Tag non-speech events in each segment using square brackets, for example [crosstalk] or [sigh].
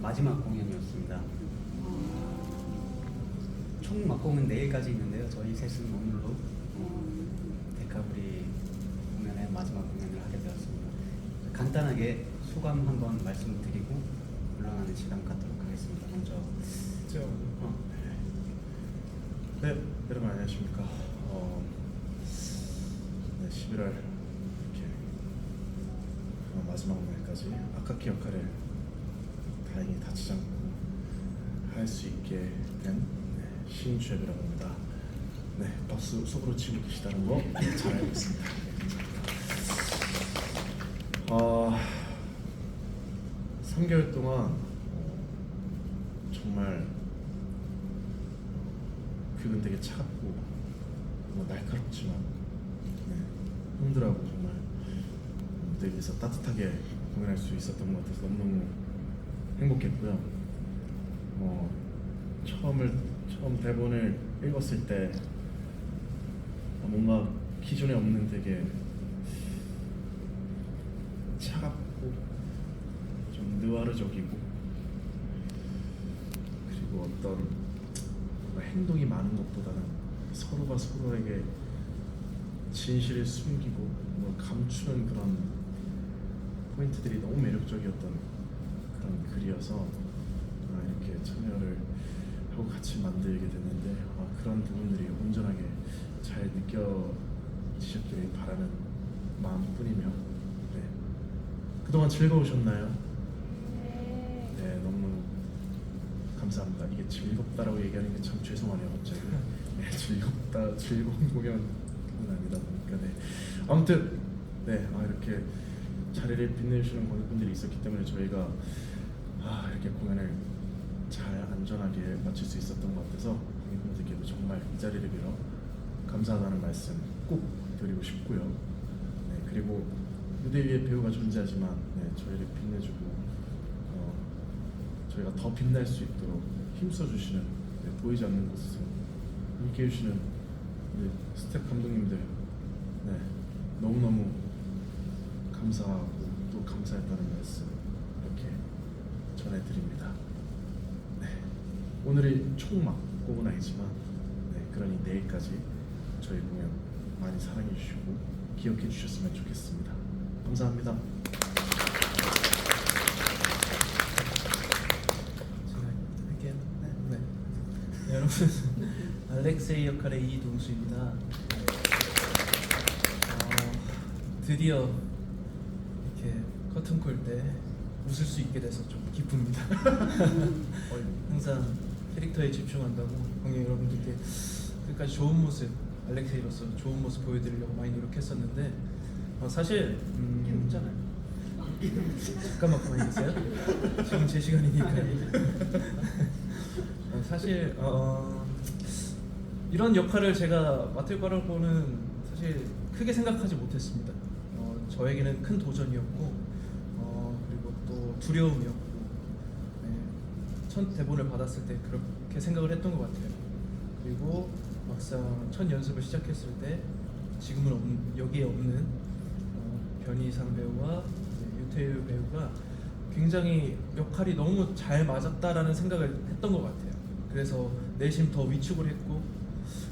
마지막 공연이었습니다. 총 막공은 내일까지 있는데요. 저희 셋은 오늘로 어, 데카브리 공연의 마지막 공연을 하게 되었습니다. 간단하게 소감 한번 말씀드리고 물러나는 시간 갖도록 하겠습니다. 먼저 어, 네, 여러분 안녕하십니까. 어, 네, 11월 이렇게 어, 마지막 날까지 아카키 역할을 다행히 다치지 않고 할 수 있게 된 네, 신주엽이라고 합니다. 네, 박수 속으로 치고 계시다는 거 잘 알고 있습니다. 어, 3개월 동안 어, 정말 그건 되게 차갑고 뭐 날카롭지만 네, 형들하고 정말 무대 위에서 따뜻하게 공연할 수 있었던 것 같아서 너무너무 행복했고요. 뭐 처음을 처음 대본을 읽었을 때 뭔가 기존에 없는 되게 차갑고 좀 느와르적이고 그리고 어떤 행동이 많은 것보다는 서로가 서로에게 진실을 숨기고 감추는 그런 포인트들이 너무 매력적이었던 그런 글이어서 아, 이렇게 참여를 하고 같이 만들게 됐는데 아, 그런 부분들이 온전하게 잘 느껴지셨기를 바라는 마음뿐이며 네. 그동안 즐거우셨나요? 네, 너무 감사합니다. 이게 즐겁다라고 얘기하는 게 참 죄송하네요, 갑자기. 네, 즐겁다, 즐거운 공연은 아니다 보니까 네. 아무튼 네, 아, 이렇게 자리를 빛내주시는 관객분들이 있었기 때문에 저희가 아, 이렇게 공연을 잘 안전하게 마칠 수 있었던 것 같아서 관객분들께도 정말 이 자리를 빌어 감사하다는 말씀 꼭 드리고 싶고요. 네, 그리고 무대 위에 배우가 존재하지만 네, 저희를 빛내주고 어, 저희가 더 빛날 수 있도록 힘써 주시는 네, 보이지 않는 곳에서 함께 해주시는 우리 스텝 감독님들 네, 너무너무 감사하고 또 감사했다는 말씀 전해드립니다. 네, 오늘이 총막 아니지만 네, 그러니 내일까지 저희 공연 많이 사랑해 주시고 기억해 주셨으면 좋겠습니다. 감사합니다. 네. [laughs] 알렉세이 역할의 이동수입니다. 어, 드디어 이렇게 커튼콜 때 웃을 수 있게 돼서 좀 기쁩니다. 항상 캐릭터에 집중한다고 관객 여러분들께 끝까지 좋은 모습 알렉세이로서 좋은 모습 보여드리려고 많이 노력했었는데 어, 사실 음, 웃잖아요. 잠깐만 가만히 계세요. 지금 제 시간이니까요. 어, 사실 어, 이런 역할을 제가 맡을 거라고는 사실 크게 생각하지 못했습니다. 어, 저에게는 큰 도전이었고 어, 그리고 또 두려움이었고 네, 첫 대본을 받았을 때 그렇게 생각을 했던 것 같아요. 그리고 막상 첫 연습을 시작했을 때 지금은 없는, 여기에 없는 어, 변희상 배우와 이제 유태유 배우가 굉장히 역할이 너무 잘 맞았다라는 생각을 했던 것 같아요. 그래서 내심 더 위축을 했고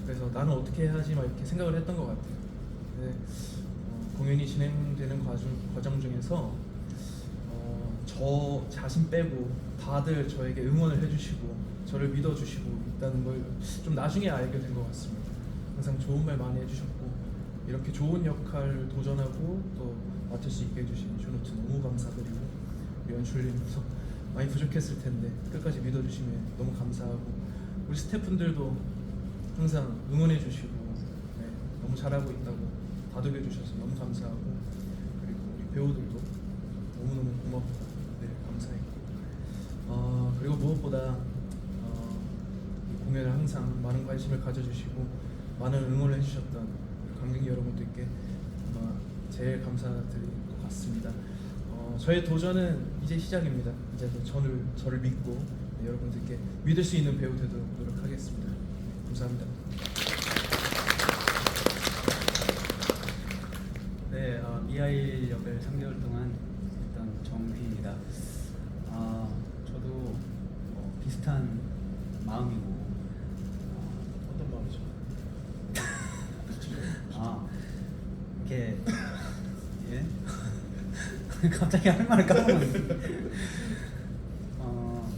그래서 나는 어떻게 해야지 막 이렇게 생각을 했던 것 같아요. 근데 어, 공연이 진행되는 과정, 과정 중에서 어, 저 자신 빼고 다들 저에게 응원을 해주시고 저를 믿어주시고 있다는 걸 좀 나중에 알게 된 것 같습니다. 항상 좋은 말 많이 해주셨고 이렇게 좋은 역할 도전하고 또 맡을 수 있게 해주신 조노트 너무 감사드리고 우리 연출님도 많이 부족했을 텐데 끝까지 믿어주시면 너무 감사하고 우리 스태프분들도 항상 응원해주시고 네, 너무 잘하고 있다고 다독여주셔서 너무 감사하고 그리고 우리 배우들도 너무너무 고맙고 네, 감사했고 어, 그리고 무엇보다 어, 이 공연을 항상 많은 관심을 가져주시고 많은 응원을 해주셨던 관객 여러분들께 아마 제일 감사드릴 것 같습니다. 어, 저의 도전은 이제 시작입니다. 이제 또 저를 저를 믿고 네, 여러분들께 믿을 수 있는 배우 되도록 노력하겠습니다. 네, 감사합니다. 네, 어, 미하일 역을 3개월 동안 했던 정휘입니다. 아, 저도 비슷한 마음이고 어, 어떤 마음이죠? [laughs] 아 이렇게 예 [laughs] 갑자기 할 말을 까먹었네. 어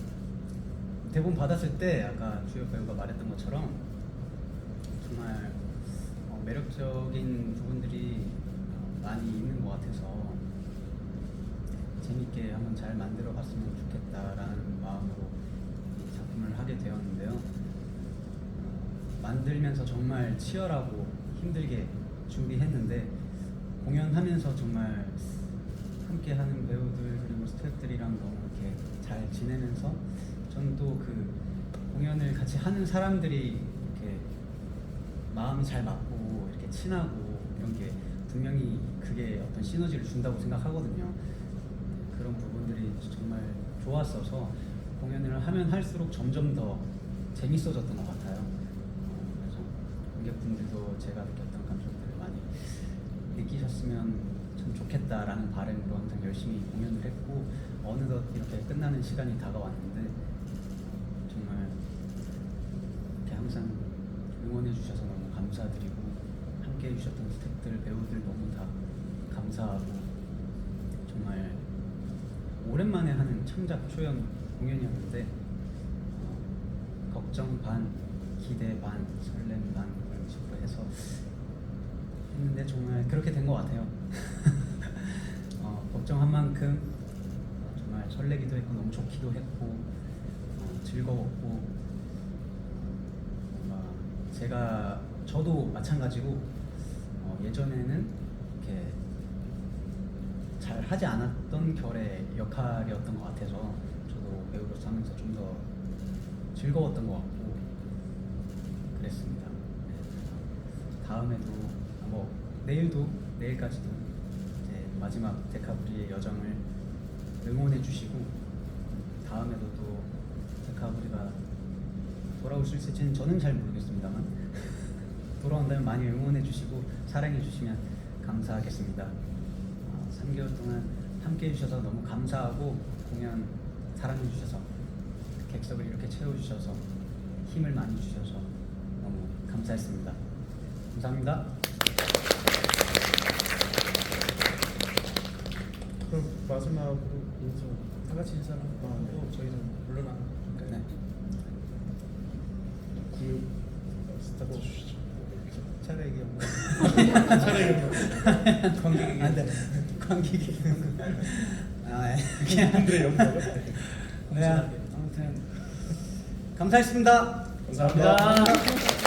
대본 받았을 때 아까 주요 배우가 말했던 것처럼 정말 어, 매력적인 부분들이 어, 많이 있는 것 같아서 재밌게 한번 잘 만들어 봤으면 좋겠다라는 마음으로 이 작품을 하게 되었는데요. 어, 만들면서 정말 치열하고 힘들게 준비했는데 공연하면서 정말 함께 하는 배우들 그리고 스태프들이랑 너무 이렇게 잘 지내면서 저는 또 그 공연을 같이 하는 사람들이 이렇게 마음이 잘 맞고 이렇게 친하고 이런 게 분명히 그게 어떤 시너지를 준다고 생각하거든요. 좋았어서 공연을 하면 할수록 점점 더 재밌어졌던 것 같아요. 어, 그래서 관객분들도 제가 느꼈던 감정들을 많이 느끼셨으면 참 좋겠다라는 바람으로 항상 열심히 공연을 했고 어느덧 이렇게 끝나는 시간이 다가왔는데 정말 이렇게 항상 응원해 주셔서 너무 감사드리고 함께 해주셨던 스태프들 배우들 너무 다 감사하고 정말 오랜만에 하는 창작 초연 공연이었는데 어, 걱정 반 기대 반 설렘 반 그런 식으로 해서 했는데 정말 그렇게 된 것 같아요. [laughs] 어, 걱정한 만큼 어, 정말 설레기도 했고 너무 좋기도 했고 어, 즐거웠고 뭔가 제가 저도 마찬가지고 어, 예전에는 이렇게 잘 하지 않았던 결의 역할이었던 것 같아서 저도 배우로서 하면서 좀 더 즐거웠던 것 같고 그랬습니다. 네. 다음에도 뭐 내일도 내일까지도 이제 마지막 데카브리의 여정을 응원해 주시고 다음에도 또 데카브리가 돌아올 수 있을지는 저는 잘 모르겠습니다만 [laughs] 돌아온다면 많이 응원해 주시고 사랑해 주시면 감사하겠습니다. 어, 3개월 동안 함께 해주셔서 너무 감사하고 공연 사랑해 주셔서 객석을 이렇게 채워주셔서 힘을 많이 주셔서 너무 감사했습니다. 감사합니다. 그럼 마지막으로 인사 다 같이 인사를 하고 아, 네. 저희는 물러나는 네. 구육 스타트 주시죠. 차라리 이게 뭐 차라리 관객에게 안 돼. 관객이 아. 그냥 영광을 네. 아무튼 감사했습니다. 감사합니다.